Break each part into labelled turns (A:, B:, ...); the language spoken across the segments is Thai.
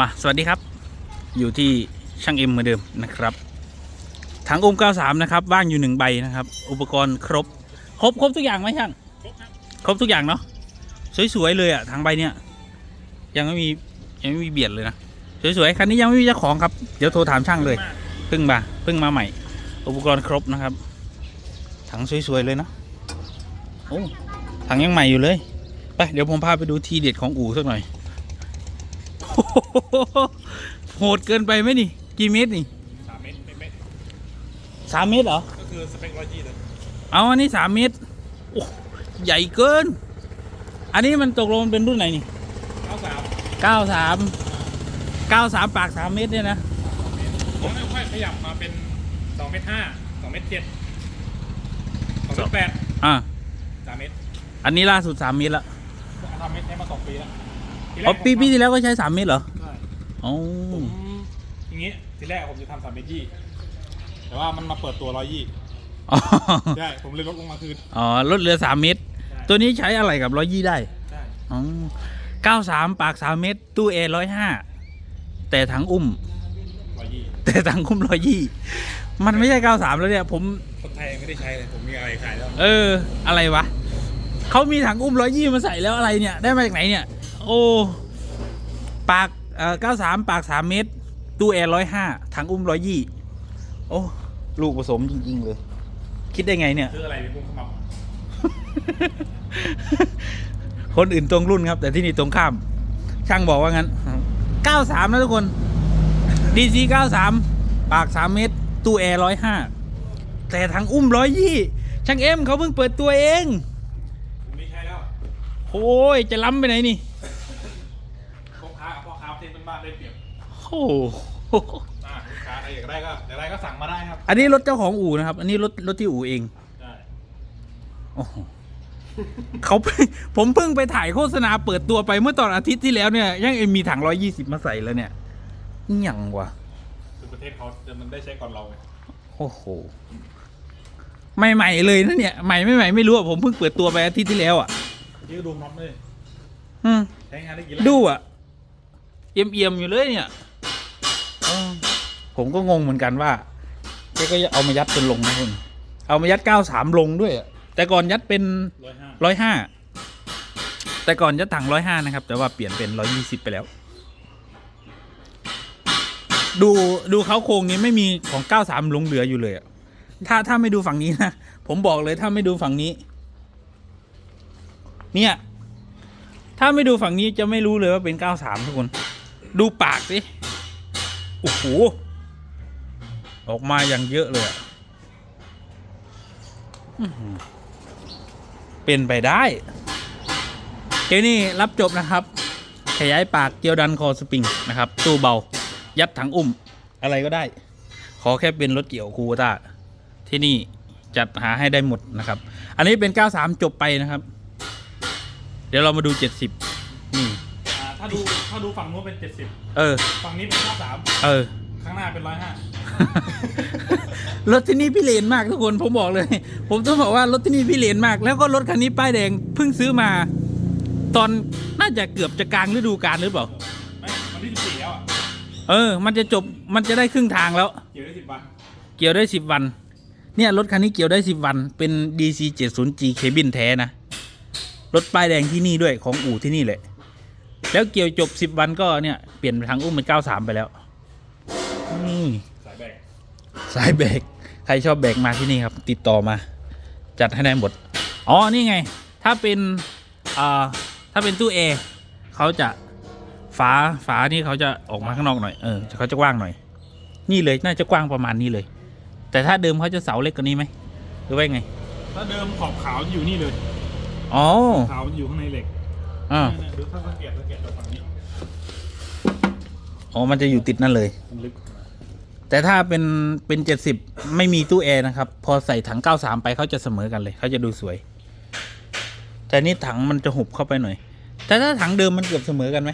A: มาสวัสดีครับ อยู่ที่ช่างเอ็มเหมือนเดิมนะครับถังอุ้ม93 นะครับ ว่างอยู่หนึ่งใบนะครับ อุปกรณ์ครบ ครบครบทุกอย่างไหมช่าง ครบทุกอย่างเนาะสวยๆเลยอะถังใบเนี้ยยังไม่มียังไม่มีเบียดเลยนะสวยๆคันนี้ยังไม่มีเจ้าของครับเดี๋ยวโทรถามช่างเลยเพิ่งมาเพิ่งมาใหม่ อุปกรณ์ครบนะครับ ถังสวยๆเลยเนาะโอ้ถังยังใหม่อยู่เลยไปเดี๋ยวผมพาไปดูทีเด็ดของอู่สักหน่อย โอ้โหโหดเกินไปไหมนี่ กี่เมตรนี่
B: สามเมตรไม่เมตร
A: สามเมตรเหรอ
B: ก็คือสเปคร้อยยี่เลย
A: เอาอันนี้สามเมตรโอ้ใหญ่เกิน อันนี้มันตกลงมันเป็นรุ่นไหนนี่
B: เก้าสาม
A: เก้าสามเก้าสามปากสามเมตรเนี่ยนะ
B: แล้วค่อยขยับมาเป็นสองเมตรห้าสองเมตรเจ็ดสองเมตรแปด
A: อ่า
B: สามเมตร
A: อันนี้ล่าสุดสามเมตรละ
B: ทำเมตรใช้มาสองปีแล้วทีแร
A: อ๋อกปีปีที่แล้วก็ใช้สามเมตรเหรอ
B: ใช่
A: อ๋อ
B: ผมอย่างงี้ทีแรกผมจะทำสามเมตรยี่แต่ว่ามันมาเปิดตัวร้อยยี่
A: อ๋อ
B: ใช่ผมเลยลดลงมาคืน
A: อ๋อลดเหลือสามเมตร
B: ใช่
A: ตัวนี้ใช้อะไรกับร้อยยี่ได้
B: ใช่
A: อ๋อเก้าสามปากสามเมตร ตู้เอร้อยห้าแต่ถังอุ้ม
B: ร้อยยี่
A: แต่ถังอุ้มร้อยยี่มันไม่ใช่เก้าสามแล้วเนี่ย ผม
B: คนไทยไม่ได้ใช้เลยผมมีอะไรขายแล้ว
A: เออ อะไรวะเขามีถังอุ้มร้อยยี่มาใส่แล้วอะไรเนี่ย ได้มาจากไหนเนี่ย โอ้ ปาก เอ่อเก้าสามปากสามเมตร ตู้แอร์ร้อยห้าถังอุ้มร้อยยี่โอ้ลูกผสมจริง ๆ เลย คิดได้ไงเนี่ย
B: คืออะไรเป็นพวกขมับ
A: คนอื่นตรงรุ่นครับ แต่ที่นี่ตรงข้าม ช่างบอกว่างั้น 93 นะทุกคน DC 93 ปาก 3 เมตร ตู้แอร์105 แต่ถังอุ้ม 120 ช่างเอ็มเขาเพิ่งเปิดตัวเอง
B: ผมไม่ใช้แล้ว
A: โอ้ย จะล้ำไปไหนนี่
B: พ่อค้ากับพ่อค้าเทนเป็น บ้านได้เปรียบ
A: โอ้โห
B: อ่าลูกค้าใครอยากได้ก็อยากได้ก็สั่งมาได้ครับ
A: อันนี้รถเจ้าของอู่นะครับ อันนี้รถรถที่อู่เอง
B: ได้
A: โอ้โหเขา ผมเพิ่งไปถ่ายโฆษณาเปิดตัวไปเมื่อตอนอาทิตย์ที่แล้วเนี่ยยังเอ็มมีถัง120มาใส่แล้วเนี่ยนี่ยังวะ
B: คือประเทศเขาจะมันได้ใช้ก่อนเราไง
A: โอ้โหใหม่ๆเลยนะเนี่ยใหม่ไม่ใหม่ไม่รู้อะผมเพิ่งเปิดตัวไปอาทิตย์ที่แล้วอะ
B: ยืดดูน็อตเลย
A: อืม
B: ใช้งานได้กี่
A: ดูอะ เอี่ยมเอี่ยมๆอยู่เลยเนี่ยเออผมก็งงเหมือนกันว่าแกก็เอามายัดจนลงนะคุณเอามายัดเก้าสามลงด้วยอะแต่ก่อนยัดเป็น
B: ร้อยห้า
A: ร้อยห้าแต่ก่อนยัดถังร้อยห้านะครับ แต่ว่าเปลี่ยนเป็นร้อยยี่สิบไปแล้ว ดูดูเขาโครงนี้ไม่มีของเก้าสามลงเหลืออยู่เลยอะถ้าถ้าไม่ดูฝั่งนี้นะผมบอกเลยถ้าไม่ดูฝั่งนี้ เนี่ย ถ้าไม่ดูฝั่งนี้จะไม่รู้เลยว่าเป็นเก้าสามทุกคน ดูปากสิโอ้โหออกมาอย่างเยอะเลยอะเป็นไปได้เกมนี้รับจบนะครับ ขยายปากเจียวดันคอสปริงนะครับ ตู้เบา ยัดถังอุ้ม อะไรก็ได้ ขอแค่เป็นรถเกี่ยวคูตาที่นี่จัดหาให้ได้หมดนะครับ อันนี้เป็น 93 จบไปนะครับ เดี๋ยวเรามาดู 70า
B: ถ้าดูถ้าดูฝั่งนู้นเป็นเจ็ดสิบ
A: เออ
B: ฝั่งนี้เป็นเก้าสาม
A: เออ
B: ข้างหน้าเป็นร้อยห้าร
A: ถที่นี่พี่เลนมากทุกคนผมบอกเลย ผมต้องบอกว่ารถที่นี่พี่เลนมาก แล้วก็รถคันนี้ป้ายแดงเพิ่งซื้อมา ตอนน่าจะเกือบจะกลางฤดูกาลหรือเปล่า
B: ไม่วันที่สิบสี่แล้วอะ
A: เออ มันจะจบมันจะได้ครึ่งทางแล้ว
B: เกี่ยวได้สิบวัน
A: เกี่ยวได้สิบวัน เนี่ยรถคันนี้เกี่ยวได้สิบวัน เป็น DC 70G เคบินแท้นะรถป้ายแดงที่นี่ด้วยของอู่ที่นี่แหละ แล้วเกี่ยวจบสิบวันก็เนี่ย เปลี่ยนทางอุ้มเป็น93ไปแล้วนี่
B: สายแบก
A: สายแบกใครชอบแบกมาที่นี่ครับ ติดต่อมา จัดให้ได้หมด อ๋อ นี่ไง ถ้าเป็นอ่าถ้าเป็นตู้เอเขาจะฝาฝานี่เขาจะออกมาข้างนอกหน่อย เออเขาจะกว้างหน่อย นี่เลยน่าจะกว้างประมาณนี้เลย แต่ถ้าเดิมเขาจะเสาเล็กกว่านี้ไหมหรือว่าไง
B: ถ้าเดิมขอบขาวอยู่นี่เลย
A: อ๋อ
B: ขาวอยู่ข้างในเหล็ก
A: อ่า
B: เนี่ยดูถ้าสังเกตสังเกตจากฝั่งนี้
A: อ๋อ มันจะอยู่ติดนั่นเลย
B: มันลึก
A: แต่ถ้าเป็นเป็นเจ็ดสิบไม่มีตู้แอร์นะครับ พอใส่ถังเก้าสามไปเขาจะเสมอกันเลย เขาจะดูสวย แต่นี่ถังมันจะหุบเข้าไปหน่อย แต่ถ้าถังเดิมมันเกือบเสมอกันไหม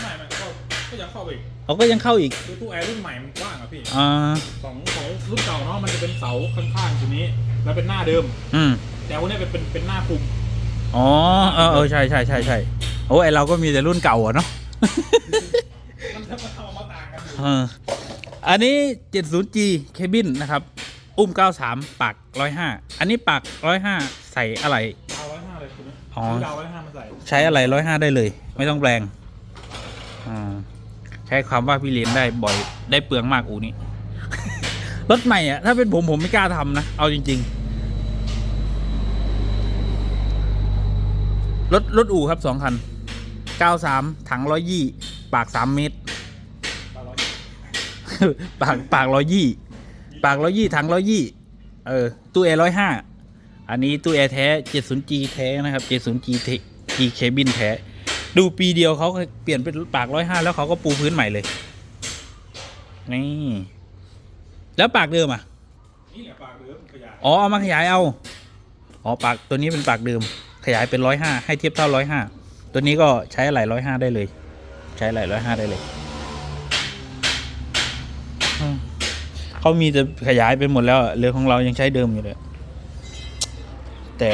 B: ไม่มันก็ก็ยังเข้าไปอีก
A: เขาก็ยังเข้าอีก
B: คือตู้แอร์รุ่นใหม่มันกว้างอะพี่
A: อ่า
B: ของของรุ่นเก่าเนาะมันจะเป็นเสาข้างๆตรงนี้ แล้วเป็นหน้าเดิม
A: อืม
B: แต่วันนี้เป็นเป็นเป็นหน้าคุม
A: อ๋อเออเออใช่ใช่ใช่ใช่โอ้ไอเราก็มีแต่รุ่นเก่าอะเนาะ
B: มันจะมาทำมาต่างกันอยู่
A: เอออันนี้ 70G เคบินนะครับ อุ้ม 93 ปาก 105 อันนี้ปาก 105 ใส่อะไร
B: ดาวร้อยห้าเลยคุณ
A: อ๋อ
B: ซื้ดาวร้อยห้ามาใส่
A: ใช้อะไร 105 ได้เลย ไม่ต้องแปลงอ่าใช้ความว่าพี่เรียนได้บ่อยได้เปลืองมากอูนี้ รถใหม่อะถ้าเป็นผมผมไม่กล้าทำนะ เอาจริง ๆ รถรถอู่ครับสองคัน93ถัง120ปาก3เมตร
B: ดาวร้อย
A: ปากปากร้อยยี่ ปากร้อยยี่ถังร้อยยี่ เออ ตู้แอร์ร้อยห้า อันนี้ตู้แอร์แท้ 70G แท้นะครับ 70G G เคบินแท้ ดูปีเดียวเขาก็เปลี่ยนเป็นปากร้อยห้าแล้วเขาก็ปูพื้นใหม่เลย นี่ แล้วปากเดิมอะ
B: นี่แหละปากเรือขยาย
A: อ๋อ เอามาขยายเอา อ๋อ ปากตัวนี้เป็นปากเดิมข ยายเป็นร้อยห้าให้เทียบเท่าร้อยห้าตัวนี้ก็ใช้อะไหล่ร้อยห้าได้เลย ใช้อะไหล่ร้อยห้าได้เลยอืมเขามีแต่ขยายไปหมดแล้วอะเรือของเรายังใช้เดิมอยู่เลยแต่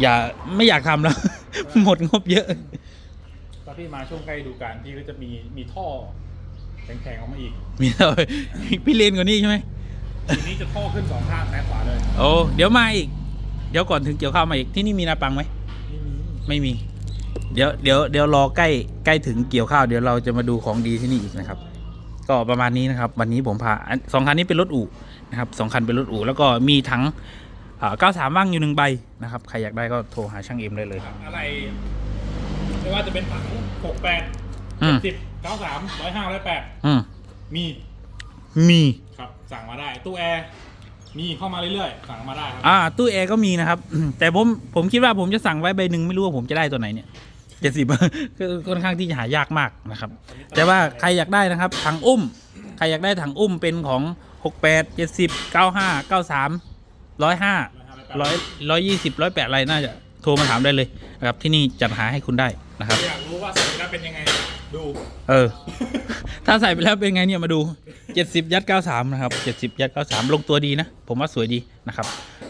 A: อย่าไม่อยากทำแล้ว หมดงบเยอะ
B: ตอนที่มาช่วงใกล้ฤดูกาลพี่ก็จะมีมีท่อแข็งๆออกมาอีก
A: มีเท่าพี่เลนกว่านี้ใช่ไหม
B: ทีนี้จะท่อขึ้นสองข้างซ้ายขวาเลย
A: โอ้เดี๋ยวมาอีก เดี๋ยวก่อนถึงเกี่ยวข้าวมาอีกที่นี่มีนาปังไหม
B: นี่มี
A: ไม่มี เดี๋ยวเดี๋ยวเดี๋ยวรอใกล้ใกล้ถึงเกี่ยวข้าวเดี๋ยวเราจะมาดูของดีที่นี่อีกนะครับ ก็ประมาณนี้นะครับ วันนี้ผมพาอันสองคันนี้เป็นรถอู่นะครับสองคันเป็นรถอู่แล้วก็มีถังเก้าสามว่างอยู่หนึ่งใบนะครับใครอยากได้ก็โทรหาช่างเอ็มได้เลย
B: อะไรไม่ว่าจะเป็นถังหกแปด
A: อืม
B: สิบเก้าสามร้อยห้าร้อยแปด
A: อืม
B: มี
A: มี
B: ครับสั่งมาได้ตู้แอร์ มีเข้ามาเรื่อยๆสั่งมาได้ครั
A: อ่าตู้แอร์ก็มีนะครับ แต่ผมผมคิดว่าผมจะสั่งไว้ใบหนึ่งไม่รู้ว่าผมจะได้ตัวไหนเนี่ยเจ็ดสิบคือค่อนข้างที่จะหายากมากนะครับ แต่ว่าใครอยากได้นะครับถังอุ้ม ใครอยากได้ถังอุ้มเป็นของหกแปดเจ็ดสิบเก้าห้าเก้าสามร้อยห้าร้อยร้อยยี่สิบร้อยแปดอะไรน่าจะโทรมาถามได้เลยนะครับที่นี่จัดหาให้คุณได้นะครับ
B: อยากรู้ว่าใส่แล้วเป็นยังไง ดู
A: เออ ถ้าใส่ไปแล้วเป็นไงเนี่ยมาดูเจ็ดสิบยัดเก้าสามนะครับเจ็ดสิบยัดเก้าสามลงตัวดีนะ ผมว่าสวยดีนะครับ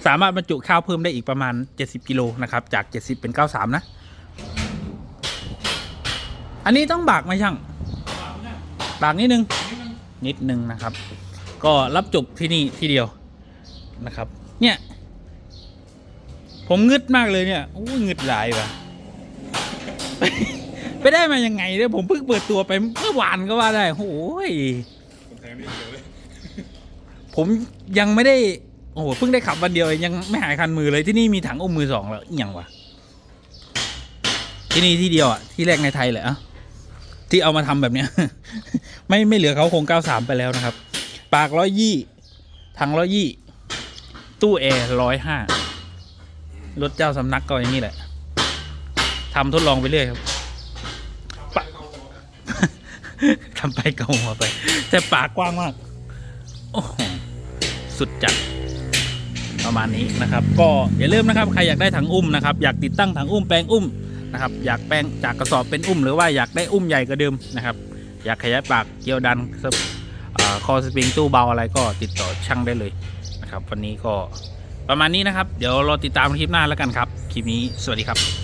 A: สามารถบรรจุข้าวเพิ่มได้อีกประมาณเจ็ดสิบกิโลนะครับ จากเจ็ดสิบเป็นเก้าสามนะ อันนี้ต้องบากไหมช่าง บากนิดนึง นิดนึงนะครับ ก็รับจบที่นี่ที่เดียวนะครับ เนี่ย ผมงึดมากเลยเนี่ยโอ้งึดหลายว่ะ ไปได้มายังไงเนี่ยผมเพิ่งเปิดตัวไปเมื่อวานก็ว่าได้โอ้ย
B: คนไทยไม่เกี่ยวเลย
A: ผมยังไม่ได้โอ้โหเพิ่งได้ขับวันเดียวเองยังไม่หายคันมือเลยที่นี่มีถังอุ้มมือสองแล้วอหย่างวะที่นี่ที่เดียวอะที่แรกในไทยเลยอะที่เอามาทำแบบเนี้ย ไม่ไม่เหลือเขาคงเก้าสามไปแล้วนะครับ ปากร้อยยี่ถังร้อยยี่ ตู้แอร์ร้อยห้ารถเจ้าสำนักก็อย่างนี้แหละทำทดลองไปเรื่อยครับ ปะ ทำไปเกาหัวไป แต่ปากกว้างมาก โอ้สุดจัดประมาณนี้นะครับ ก็อย่าลืมนะครับ ใครอยากได้ถังอุ้มนะครับ อยากติดตั้งถังอุ้มแปลงอุ้มนะครับ อยากแปลงจากกระสอบเป็นอุ้ม หรือว่าอยากได้อุ้มใหญ่กว่าเดิมนะครับ อยากขยายปากเกี่ยวดันคอสปริงตู้เบาอะไรก็ติดต่อช่างได้เลยนะครับ วันนี้ก็ประมาณนี้นะครับ เดี๋ยวรอติดตามคลิปหน้าแล้วกันครับ คลิปนี้สวัสดีครับ